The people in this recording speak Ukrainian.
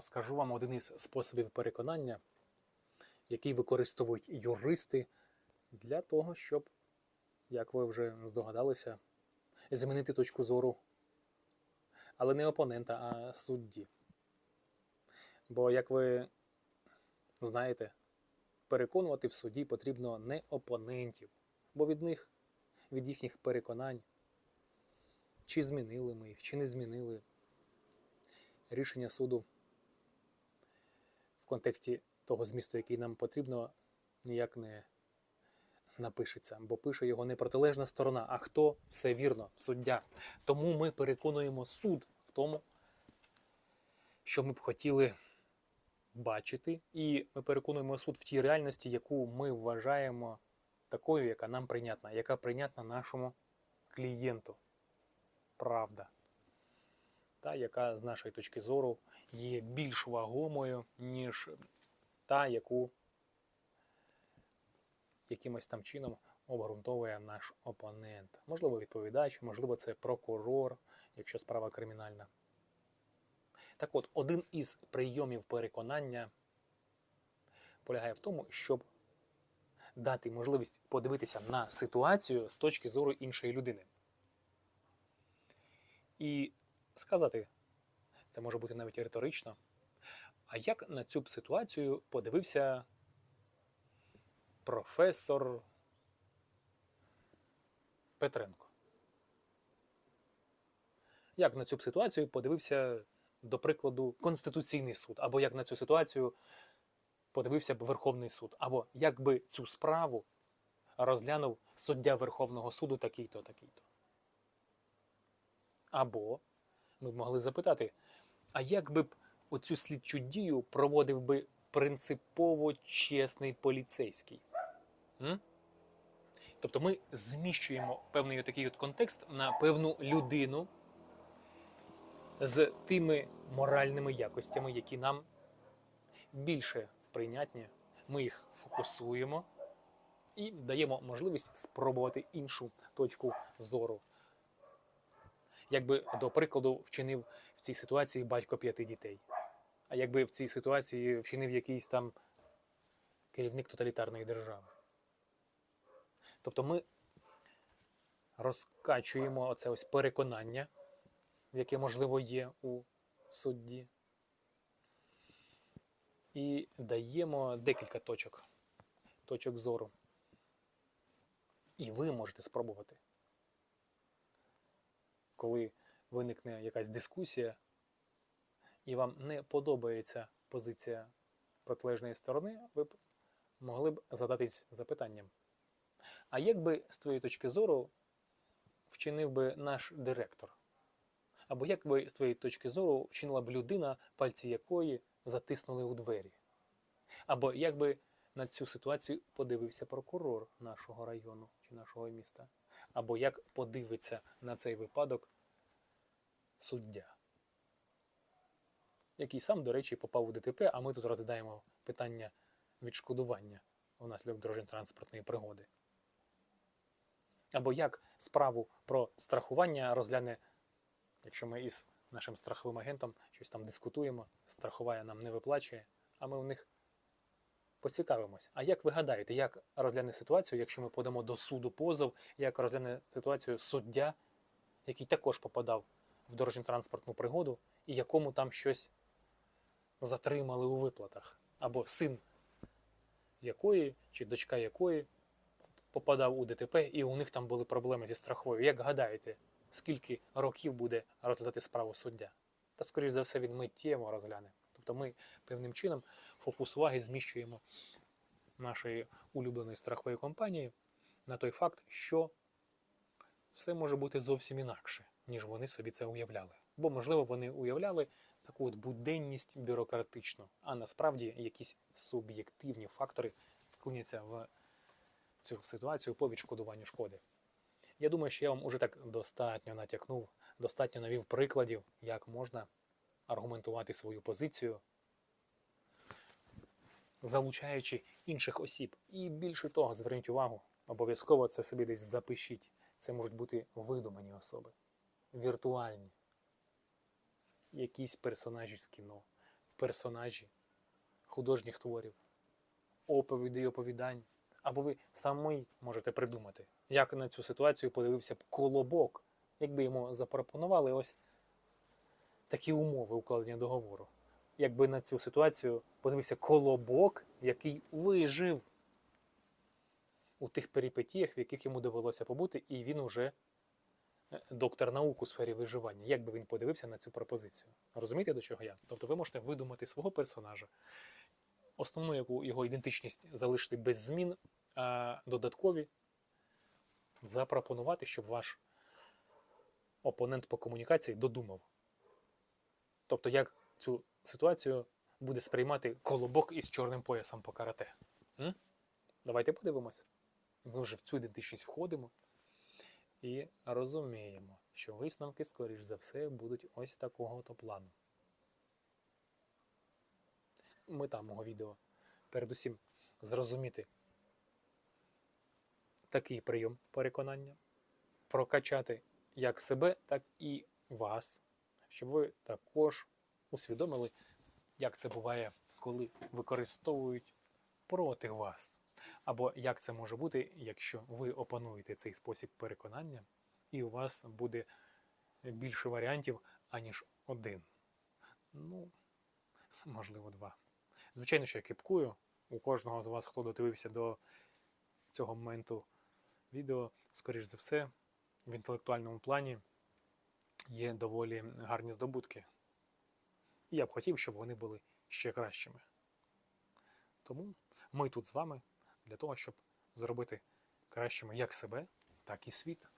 розкажу вам один із способів переконання, який використовують юристи для того, щоб, як ви вже здогадалися, змінити точку зору, але не опонента, а судді. Бо, як ви знаєте, переконувати в суді потрібно не опонентів, бо від них, від їхніх переконань, чи змінили ми їх, чи не змінили рішення суду контексті того змісту, який нам потрібно, ніяк не напишеться, бо пише його не протилежна сторона, а хто все вірно, суддя. Тому ми переконуємо суд в тому, що ми б хотіли бачити, і ми переконуємо суд в тій реальності, яку ми вважаємо такою, яка нам прийнятна, яка прийнятна нашому клієнту. Правда. Та, яка з нашої точки зору є більш вагомою, ніж та, яку якимось там чином обґрунтовує наш опонент. Можливо, відповідач, можливо, це прокурор, якщо справа кримінальна. Так от, один із прийомів переконання полягає в тому, щоб дати можливість подивитися на ситуацію з точки зору іншої людини. І сказати, це може бути навіть риторично, а як на цю ситуацію подивився професор Петренко? Як на цю ситуацію подивився, до прикладу, Конституційний суд, або як на цю ситуацію подивився б Верховний суд, або як би цю справу розглянув суддя Верховного суду такий-то, такий-то. Або ми б могли запитати, а як би б оцю слідчу дію проводив би принципово чесний поліцейський? М? Тобто ми зміщуємо певний такий от контекст на певну людину з тими моральними якостями, які нам більше прийнятні. Ми їх фокусуємо і даємо можливість спробувати іншу точку зору. Якби, до прикладу, вчинив в цій ситуації батько п'яти дітей. А якби в цій ситуації вчинив якийсь там керівник тоталітарної держави. Тобто ми розкачуємо оце ось переконання, яке можливо є у судді, і даємо декілька точок, точок зору. І ви можете спробувати. Коли виникне якась дискусія, і вам не подобається позиція протилежної сторони, ви б могли б задатись запитанням. А як би з твоєї точки зору вчинив би наш директор? Або як би з твоєї точки зору вчинила б людина, пальці якої затиснули у двері? Або як би на цю ситуацію подивився прокурор нашого району чи нашого міста? Або як подивиться на цей випадок суддя, який сам, до речі, попав у ДТП, а ми тут розглядаємо питання відшкодування внаслідок дорожньо-транспортної пригоди. Або як справу про страхування розгляне, якщо ми із нашим страховим агентом щось там дискутуємо, страховая нам не виплачує, а ми у них поцікавимось. А як ви гадаєте, як розгляне ситуацію, якщо ми подамо до суду позов, як розгляне ситуацію суддя, який також попадав в дорожньо-транспортну пригоду, і якому там щось затримали у виплатах, або син якої чи дочка якої попадав у ДТП, і у них там були проблеми зі страховою. Як гадаєте, скільки років буде розглядати справу суддя? Та, скоріш за все, він миттєво розгляне. Тобто ми певним чином фокус уваги зміщуємо нашої улюбленої страхової компанії на той факт, що все може бути зовсім інакше, ніж вони собі це уявляли. Бо, можливо, вони уявляли таку от буденність бюрократичну, а насправді якісь суб'єктивні фактори вклиняться в цю ситуацію по відшкодуванню шкоди. Я думаю, що я вам уже так достатньо натякнув, достатньо навів прикладів, як можна аргументувати свою позицію, залучаючи інших осіб. І більше того, зверніть увагу, обов'язково це собі десь запишіть. Це можуть бути видумані особи, віртуальні, якісь персонажі з кіно, персонажі художніх творів, оповідей, оповідань. Або ви самі можете придумати, як на цю ситуацію подивився б колобок, якби йому запропонували ось такі умови укладення договору. Якби на цю ситуацію подивився колобок, який вижив у тих перипетіях, в яких йому довелося побути, і він уже е, доктор наук у сфері виживання. Як би він подивився на цю пропозицію? Розумієте, до чого я? Тобто ви можете видумати свого персонажа, основну яку його ідентичність залишити без змін, а додаткові запропонувати, щоб ваш опонент по комунікації додумав. Тобто, як цю ситуацію буде сприймати колобок із чорним поясом по карате. М? Давайте подивимось. Ми вже в цю ідентичність входимо і розуміємо, що висновки, скоріш за все, будуть ось такого то плану. Мета мого відео передусім зрозуміти такий прийом переконання, прокачати як себе, так і вас, щоб ви також усвідомили, як це буває, коли використовують проти вас. Або як це може бути, якщо ви опануєте цей спосіб переконання, і у вас буде більше варіантів, аніж один. Ну, можливо, два. Звичайно, що я кипкую. У кожного з вас, хто додивився до цього моменту відео, скоріш за все, в інтелектуальному плані є доволі гарні здобутки. І я б хотів, щоб вони були ще кращими. Тому ми тут з вами для того, щоб зробити кращими як себе, так і світ.